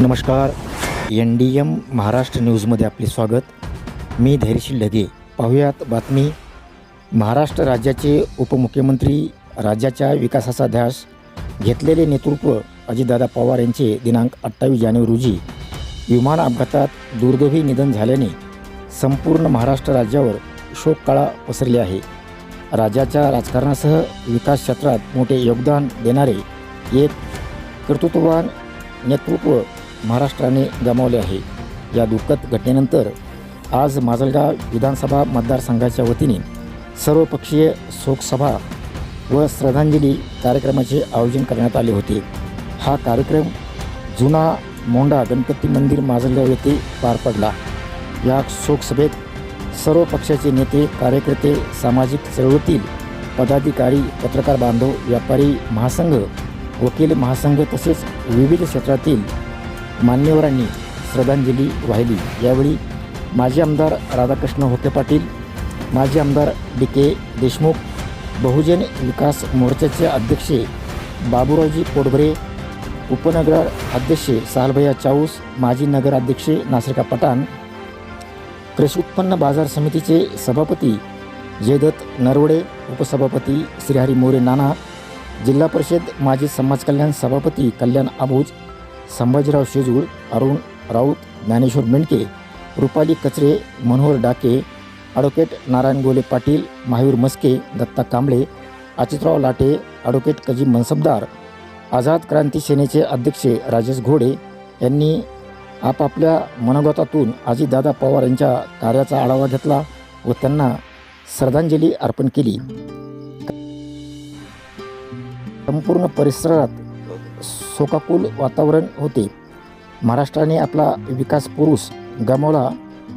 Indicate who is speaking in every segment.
Speaker 1: नमस्कार. N D M Maharashtra न्यूजमध्ये आपले स्वागत. मी धैर्यशील ढगे पाहुयात बातमी. महाराष्ट्र राज्याचे उपमुख्यमंत्री राज्याच्या विकासाचा ध्यास घेतलेले नेतृत्व अजितदादा पवार यांचे दिनांक अठ्ठावीस जानेवारी रोजी विमान अपघातात दुर्दैवी निधन झाल्याने संपूर्ण महाराष्ट्र राज्यावर शोककाळा पसरली आहे. राज्याच्या राजकारणासह विकास क्षेत्रात मोठे योगदान देणारे एक कर्तृत्ववान नेतृत्व महाराष्ट्राने गमावले आहे. या दुःखद घटनेनंतर आज माजलगाव विधानसभा मतदारसंघाच्या वतीने सर्वपक्षीय शोकसभा व श्रद्धांजली कार्यक्रमाचे आयोजन करण्यात आले होते. हा कार्यक्रम जुना मोंडा गणपती मंदिर माजलगाव येथे पार पडला. या शोकसभेत सर्व पक्षाचे नेते कार्यकर्ते सामाजिक चळवळीतील पदाधिकारी पत्रकार बांधव व्यापारी महासंघ वकील महासंघ तसेच विविध क्षेत्रातील मान्यवरांनी श्रद्धांजली वाहिली. यावेळी माजी आमदार राधाकृष्ण होते पाटील माजी आमदार डी के देशमुख बहुजन विकास मोर्चाचे अध्यक्ष बाबूरावजी पोटभरे उपनगर अध्यक्ष सालभैया चाऊस माजी नगराध्यक्ष नासिका पठाण कृषी उत्पन्न बाजार समितीचे सभापती जयदत्त नरवडे उपसभापती श्रीहरी मोरे नाना जिल्हा परिषद माजी समाज कल्याण सभापती कल्याण आबूज संभाजीराव शेजूळ अरुण राऊत ज्ञानेश्वर मेंडके रुपाली कचरे मनोहर डाके ॲडव्होकेट नारायण गोले पाटील महावीर मस्के दत्ता कांबळे अचितराव लाटे ॲडव्होकेट कजी मनसबदार आझाद क्रांती सेनेचे अध्यक्ष राजेश घोडे यांनी आपापल्या मनोगतातून अजितदादा पवार यांच्या कार्याचा आढावा घेतला व त्यांना श्रद्धांजली अर्पण केली. संपूर्ण परिसरात शोकाकुल वातावरण होते महाराष्ट्राने आपला विकास पुरुष गमावला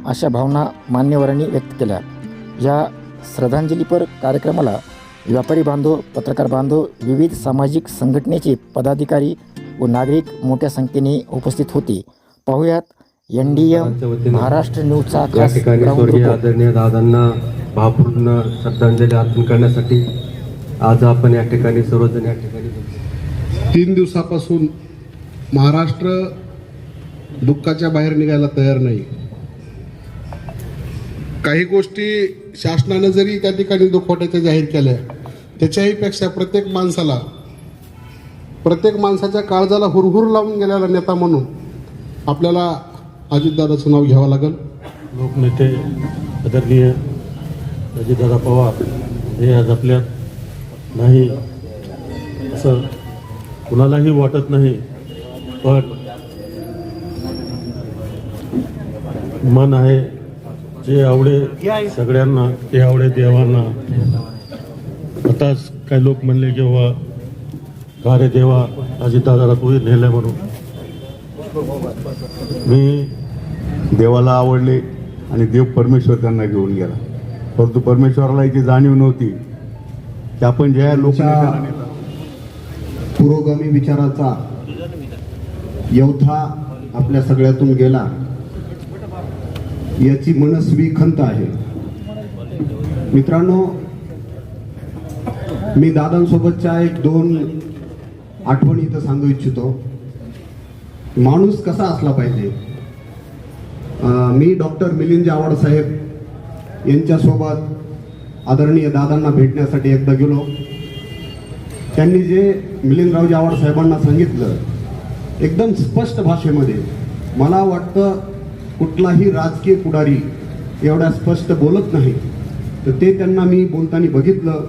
Speaker 1: अशा भावना मान्यवरांनी व्यक्त केल्या या श्रद्धांजलीपर कार्यक्रमाला व्यापारी बांधव पत्रकार बांधव विविध सामाजिक संघटनेचे पदाधिकारी व नागरिक मोठ्या संख्येने उपस्थित होते पाहुयात एन डी एम महाराष्ट्र न्यूजचा
Speaker 2: या ठिकाणी स्वर्गीय. आदरणीय दादांना भावपूर्ण श्रद्धांजली अर्पण करण्यासाठी आज आपण या ठिकाणी सर्वजण या ठिकाणी.
Speaker 3: तीन दिवसापासून महाराष्ट्र दुःखाच्या बाहेर निघायला तयार नाही. काही गोष्टी शासनानं जरी त्या ठिकाणी दुखवट्याच्या जाहीर केल्या त्याच्याही पेक्षा प्रत्येक माणसाला प्रत्येक माणसाच्या काळजाला हुरहुर लावून गेलेला नेता म्हणून आपल्याला अजितदादाचं नाव घ्यावं लागेल.
Speaker 4: लोकनेते आदरणीय अजितदादा पवार हे आज आपल्यात नाही असं कुणालाही वाटत नाही पण मन आहे जे आवडे सगळ्यांना ते आवडे देवांना. आताच काही लोक म्हणले की बाबा का रे देवा अजितदादाला तू नेलं म्हणून. मी
Speaker 5: देवाला आवडले आणि देव परमेश्वर त्यांना घेऊन गेला. परंतु परमेश्वराला याची जाणीव नव्हती. की आपण ज्या लोकांना
Speaker 6: पुरोगामी विचाराचा यवथा आपल्या सगळ्यातून गेला. याची मनस्वी खंत आहे. मित्रांनो मी दादांसोबतच्या एक दोन आठवणी इथं सांगू इच्छितो. माणूस कसा असला पाहिजे? मी डॉक्टर मिलिंद जावड साहेब यांच्यासोबत आदरणीय दादांना भेटण्यासाठी एकदा गेलो. त्यांनी जे मिलिंदरावजी आवड साहेबांना सांगितलं एकदम स्पष्ट भाषेमध्ये मला वाटतं कुठलाही राजकीय पुढारी एवढ्या स्पष्ट बोलत नाही. तर ते त्यांना मी बोलताना बघितलं.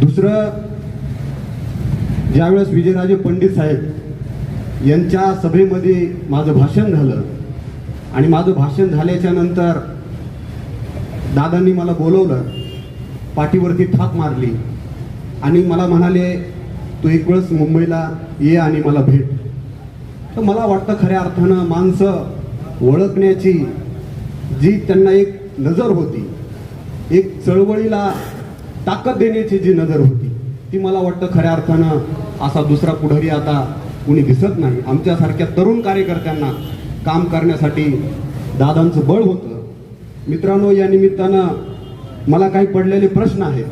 Speaker 6: दुसरं ज्यावेळेस विजयराजे पंडित साहेब यांच्या सभेमध्ये माझं भाषण झालं आणि माझं भाषण झाल्याच्यानंतर दादांनी मला बोलवलं पाठीवरती थाप मारली आणि मला म्हणाले तू एक वेळेस मुंबईला ये आणि मला भेट. तर मला वाटतं खऱ्या अर्थानं माणसं ओळखण्याची जी त्यांना एक नजर होती एक चळवळीला ताकद देण्याची जी नजर होती ती मला वाटतं खऱ्या अर्थानं असा दुसरा पुढारी आता कुणी दिसत नाही. आमच्यासारख्या तरुण कार्यकर्त्यांना काम करण्यासाठी दादांचं बळ होतं. मित्रांनो या निमित्तानं मला काही पडलेले प्रश्न आहेत.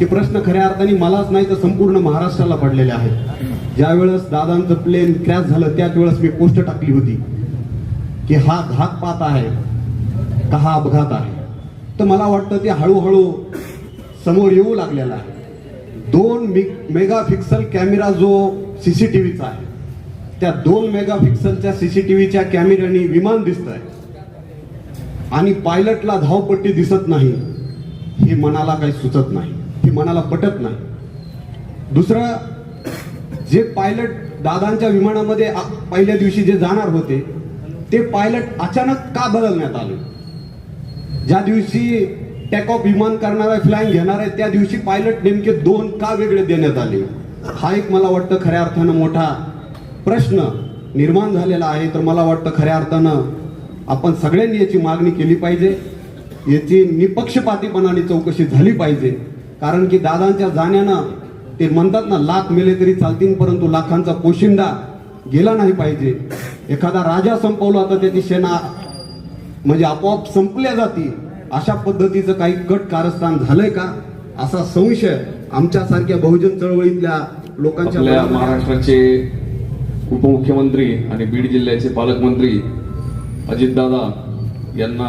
Speaker 6: ते प्रश्न खऱ्या अर्थाने मलाच नाही तर संपूर्ण महाराष्ट्राला पडलेले आहेत. ज्या वेळेस दादांचं प्लेन क्रॅश झालं त्याच वेळेस मी पोस्ट टाकली होती की हा घातपात आहे का हा अपघात आहे? तर मला वाटतं ते हळूहळू समोर येऊ लागलेला आहे. दोन मेगा पिक्सल कॅमेरा जो सीसीटीव्हीचा आहे त्या दोन मेगा पिक्सलच्या सीसीटीव्हीच्या कॅमेऱ्याने विमान दिसत आहे आणि पायलटला धावपट्टी दिसत नाही हे मनाला काही सुचत नाही. ती मनाला पटत नाही. दुसरं जे पायलट दादांच्या विमानामध्ये पहिल्या दिवशी जे जाणार होते ते पायलट अचानक का बदलण्यात आले? ज्या दिवशी टेक ऑफ विमान करणार आहे फ्लाईंग घेणार आहे त्या दिवशी पायलट नेमके दोन का वेगळे देण्यात आले? हा एक मला वाटतं खऱ्या अर्थानं मोठा प्रश्न निर्माण झालेला आहे. तर मला वाटतं खऱ्या अर्थानं आपण सगळ्यांनी याची मागणी केली पाहिजे. याची निपक्षपातीपणाने चौकशी झाली पाहिजे. कारण की दादांच्या जाण्यानं ते म्हणतात ना लाख मेले तरी चालतील परंतु लाखांचा पोशिंदा गेला नाही पाहिजे. एखादा राजा संपवला तर त्याची सेना म्हणजे आपोआप संपल्या जातील. अशा पद्धतीचं काही कट कारस्थान झालंय का? असा संशय आमच्यासारख्या बहुजन चळवळीतल्या लोकांच्या.
Speaker 7: महाराष्ट्राचे उपमुख्यमंत्री आणि बीड जिल्ह्याचे पालकमंत्री अजितदादा यांना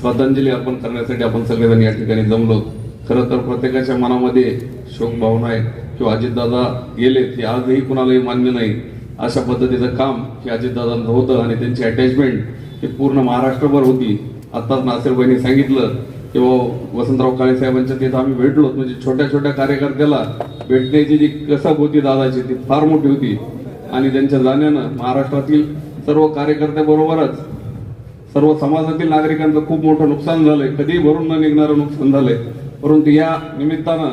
Speaker 7: श्रद्धांजली अर्पण करण्यासाठी आपण सगळेजण या ठिकाणी जमलो खरं तर प्रत्येकाच्या मनामध्ये शोक भावना आहे किंवा अजितदादा गेलेत हे आजही कुणालाही मान्य नाही. अशा पद्धतीचं काम हे अजितदादांचं होतं आणि त्यांची अटॅचमेंट ही पूर्ण महाराष्ट्रभर होती. आत्ताच नासिरबाईंनी सांगितलं सांगितलं किंवा हो, वसंतराव काळे साहेबांच्या तिथं आम्ही भेटलो म्हणजे छोट्या छोट्या कार्यकर्त्याला भेटण्याची जी कसब होती दादाची ती फार मोठी होती. आणि त्यांच्या जाण्यानं महाराष्ट्रातील सर्व कार्यकर्त्याबरोबरच सर्व समाजातील नागरिकांचं खूप मोठं नुकसान झालंय. कधीही भरून न निघणारं नुकसान झालंय. परंतु या निमित्तानं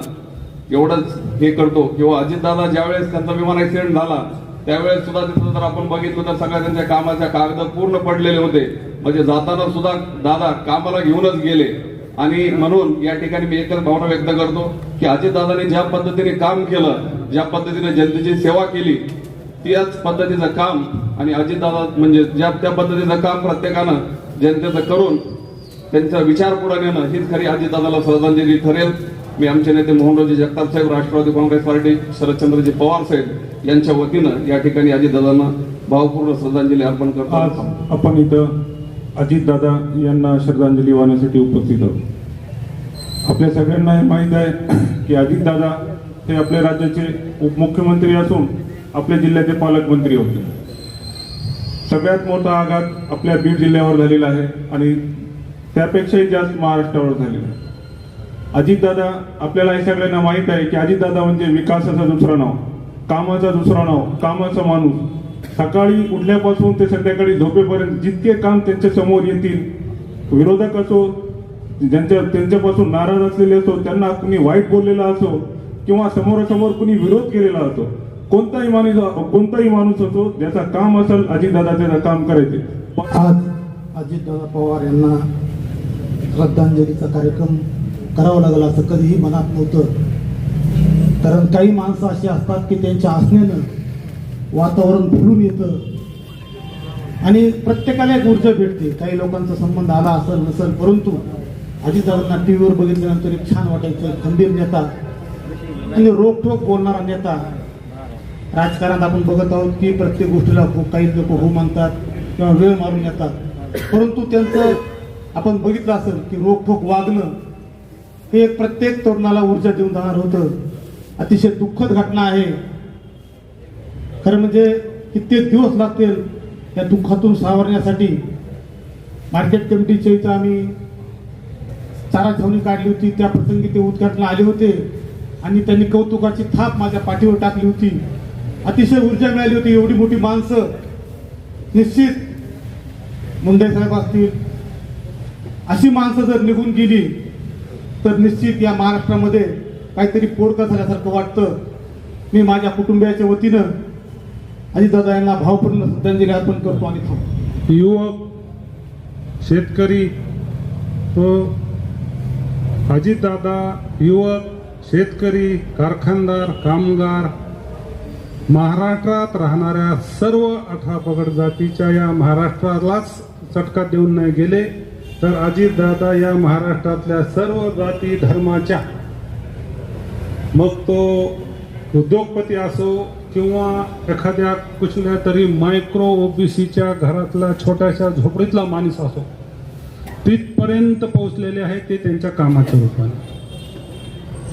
Speaker 7: एवढंच हे करतो. किंवा अजितदादा ज्यावेळेस त्यांचा विमान ऍक्सिडेंट झाला त्यावेळेस सुद्धा तिथं जर आपण बघितलं तर सगळ्या त्यांच्या कामाच्या कागद पूर्ण पडलेले होते. म्हणजे जाताना सुद्धा दादा कामाला घेऊनच गेले. आणि म्हणून या ठिकाणी मी एकच भावना व्यक्त करतो की अजितदादाने ज्या पद्धतीने काम केलं ज्या पद्धतीने जनतेची सेवा केली त्याच पद्धतीचं काम आणि अजितदादा म्हणजे ज्या त्या पद्धतीचं काम प्रत्येकानं जनतेचं करून त्यांचा विचार पुढे नेणं हीच खरी अजितदादाला श्रद्धांजली ठरेल. मी आमचे नेते मोहनरावजी जगताप साहेब राष्ट्रवादी काँग्रेस पार्टी शरदचंद्रजी पवार साहेब यांच्या वतीनं या ठिकाणी अजितदादांना भावपूर्ण श्रद्धांजली अर्पण
Speaker 4: आज आपण इथं अजितदादा यांना श्रद्धांजली वाहण्यासाठी उपस्थित आहोत. आपल्या सगळ्यांना हे माहीत आहे की अजितदादा हे आपल्या राज्याचे उपमुख्यमंत्री असून आपल्या जिल्ह्याचे पालकमंत्री होते. सगळ्यात मोठा आघात आपल्या बीड जिल्ह्यावर झालेला आहे आणि त्यापेक्षाही जास्त महाराष्ट्रावर झालेलं आहे. अजितदादा आपल्याला हे सगळ्यांना माहीत आहे की अजितदादा म्हणजे विकासाचं दुसरं नाव कामाचा दुसरा नाव कामाचा माणूस. सकाळी उठल्यापासून ते संध्याकाळी झोपेपर्यंत जितके काम त्यांच्यासमोर येतील विरोधक असो ज्यांच्या त्यांच्यापासून नाराज असलेले असो त्यांना कुणी वाईट बोललेला असो किंवा समोरासमोर कुणी विरोध केलेला असो कोणताही माणूस कोणताही माणूस असो ज्याचा काम असेल अजितदादा त्याचं काम करायचे.
Speaker 8: आज अजितदादा पवार यांना श्रद्धांजलीचा कार्यक्रम करावा लागला असं कधीही मनात नव्हतं. कारण काही माणसं अशी असतात की त्यांच्या असण्यानं वातावरण फुलून येतं. आणि प्रत्येकाला एक ऊर्जा भेटते. काही लोकांचा संबंध आला असेल नसेल परंतु अजितदादांना टी व्हीवर बघितल्यानंतर एक छान वाटायचं खंबीर नेता आणि रोखोक बोलणारा नेता. राजकारणात आपण बघत आहोत की प्रत्येक गोष्टीला हो काही लोक हो म्हणतात किंवा वेळ मारून येतात. परंतु त्यांचं आपण बघितलं असेल की रोखोक वागणं हे एक प्रत्येक तरुणाला ऊर्जा देऊन जाणार होतं. अतिशय दुःखद घटना आहे. खरं म्हणजे कित्येक दिवस लागतील या दुःखातून सावरण्यासाठी. मार्केट कमिटीच्या इथं आम्ही चारा छावणी काढली होती. त्या प्रसंगी ते उद्घाटन आले होते आणि त्यांनी कौतुकाची थाप माझ्या पाठीवर टाकली होती. अतिशय ऊर्जा मिळाली होती. एवढी मोठी माणसं निश्चित मुंडे साहेब असतील अशी माणसं जर निघून गेली तर निश्चित या महाराष्ट्रामध्ये काहीतरी पोरकं झाल्यासारखं वाटतं. मी माझ्या कुटुंबियाच्या वतीनं अजितदादा यांना भावपूर्ण श्रद्धांजली अर्पण करतो आणि थांबतो.
Speaker 9: युवक शेतकरी तो अजितदादा युवक शेतकरी कारखानदार कामगार महाराष्ट्रात राहणाऱ्या सर्व अठरा पगड जातीच्या या महाराष्ट्रालाच चटका देऊन नाही गेले. तर अजितदादा या महाराष्ट्रातल्या सर्व जाती धर्माच्या मग तो उद्योगपती असो किंवा एखाद्या कुठल्या तरी मायक्रो ओबीसीच्या घरातला छोट्याशा झोपडीतला माणूस असो तिथपर्यंत पोहोचलेले आहे ते त्यांच्या कामाच्या रूपाने.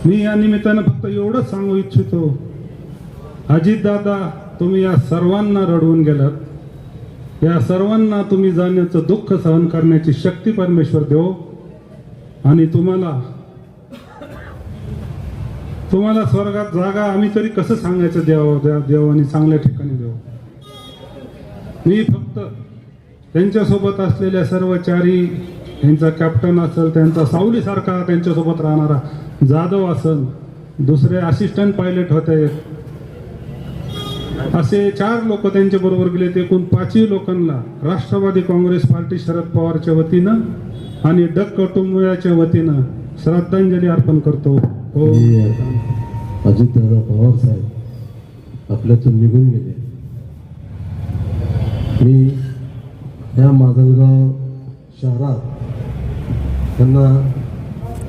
Speaker 9: मी या निमित्तानं फक्त एवढंच सांगू इच्छितो अजितदादा तुम्ही या सर्वांना रडवून गेलात. या सर्वांना तुम्ही जाण्याचं दुःख सहन करण्याची शक्ती परमेश्वर देव. आणि तुम्हाला तुम्हाला स्वर्गात जागा आम्ही तरी कसं सांगायचं देव देव आणि चांगल्या ठिकाणी देव. मी फक्त त्यांच्यासोबत असलेल्या सर्व चारी त्यांचा कॅप्टन असेल त्यांचा सावलीसारखा त्यांच्यासोबत राहणारा जाधव असेल दुसरे असिस्टंट पायलट होते. असे चार लोक त्यांच्या बरोबर गेले ते एकूण पाचही लोकांना राष्ट्रवादी काँग्रेस पार्टी शरद पवारच्या वतीनं आणि डक कुटुंबियाच्या वतीनं श्रद्धांजली अर्पण करतो. हो.
Speaker 2: अजितदादा पवार साहेब आपल्यातून निघून गेले. मी या माजलगाव शहरात त्यांना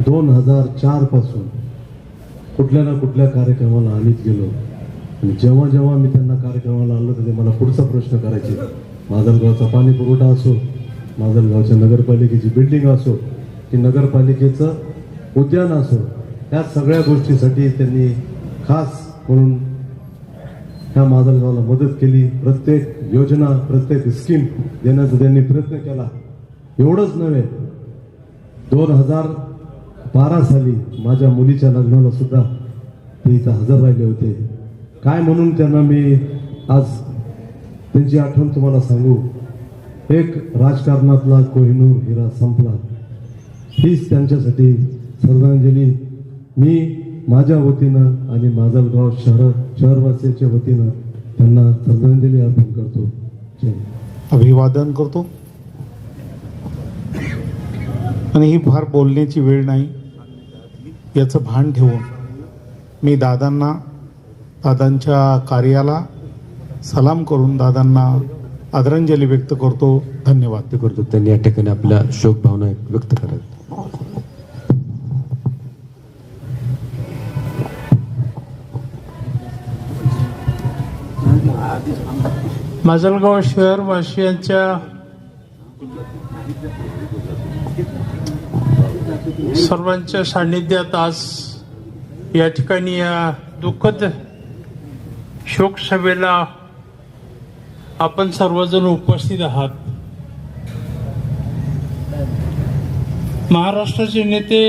Speaker 2: दोन हजार चारपासून कुठल्या ना कुठल्या कार्यक्रमाला आणीत गेलो. आणि जेव्हा जेव्हा मी त्यांना कार्यक्रमाला आणलं तर ते मला पुढचा प्रश्न करायचे. माजलगावचा पाणी पुरवठा असो माजलगावच्या नगरपालिकेची बिल्डिंग असो की नगरपालिकेचं उद्यान असो या सगळ्या गोष्टीसाठी त्यांनी खास म्हणून ह्या माजलगावला मदत केली. प्रत्येक योजना प्रत्येक स्कीम देण्याचा त्यांनी प्रयत्न केला. एवढंच नव्हे दोन हजार बारा साली माझ्या मुलीच्या लग्नाला सुद्धा ते इथं हजर राहिले होते. काय म्हणून त्यांना मी आज त्यांची आठवण तुम्हाला सांगू? एक राजकारणातला कोहिनूर हिरा संपला. हीच त्यांच्यासाठी श्रद्धांजली. मी माझ्या वतीनं आणि माजलगाव शहर शहरवासियाच्या वतीनं त्यांना श्रद्धांजली अर्पण करतो.
Speaker 9: अभिवादन करतो. आणि ही फार बोलण्याची वेळ नाही. याचं भान ठेवून मी दादांना दादांच्या कार्याला सलाम करून दादांना आदरांजली व्यक्त करतो. धन्यवाद.
Speaker 2: व्यक्त करतो. त्यांनी या ठिकाणी आपल्या शोक भावना व्यक्त कराव्यात.
Speaker 10: माजलगाव शहरवासियांच्या सर्वांच्या सान्निध्यात आज या ठिकाणी या दुःखद शोकसभेला आपण सर्वजण उपस्थित आहात. महाराष्ट्राचे नेते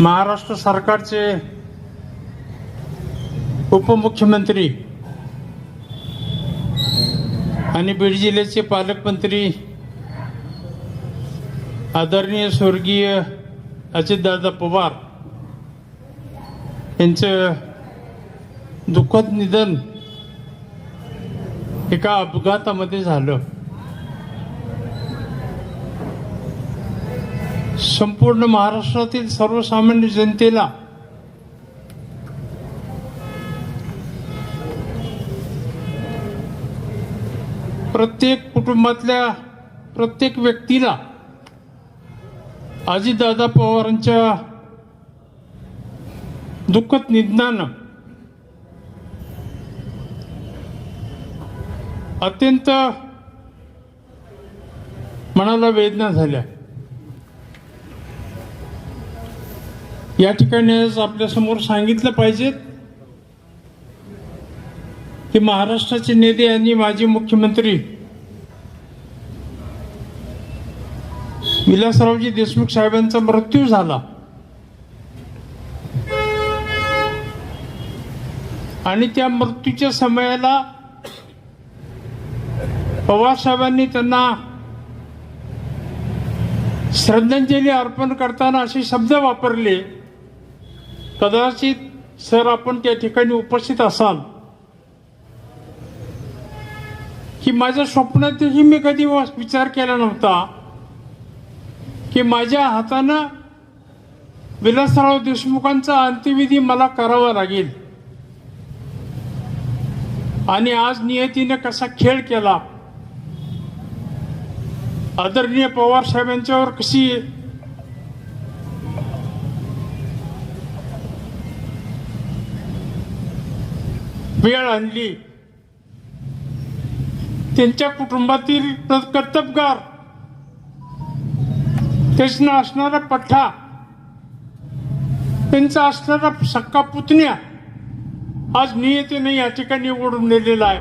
Speaker 10: महाराष्ट्र सरकारचे उपमुख्यमंत्री आणि बीड जिल्ह्याचे पालकमंत्री आदरणीय स्वर्गीय अजितदादा पवार यांचं दुःखद निधन एका अपघातामध्ये झालं. संपूर्ण महाराष्ट्रातील सर्वसामान्य जनतेला प्रत्येक कुटुंबातल्या प्रत्येक व्यक्तीला अजितदादा पवारांच्या दुःखद निज्ञान अत्यंत मनाला वेदना झाल्या. या ठिकाणी आज आपल्यासमोर सांगितलं पाहिजेत की महाराष्ट्राचे नेते आणि माजी मुख्यमंत्री विलासरावजी देशमुख साहेबांचा मृत्यू झाला. आणि त्या मृत्यूच्या समयाला पवार साहेबांनी त्यांना श्रद्धांजली अर्पण करताना असे शब्द वापरले. कदाचित सर आपण त्या ठिकाणी उपस्थित असाल. की माझ्या स्वप्नातही मी कधी विचार केला नव्हता. की माझ्या हातानं विलासराव देशमुखांचा अंत्यविधी मला करावा लागेल. आणि आज नियतीने कसा खेळ केला? आदरणीय पवार साहेब यांच्यावर कशी वेळ आणली? त्यांच्या कुटुंबातील कर्तबगार त्यांना असणारा पठ्ठा त्यांचा असणारा सक्का पुतण्या आज नियतीने या ठिकाणी ओढून नेलेला आहे.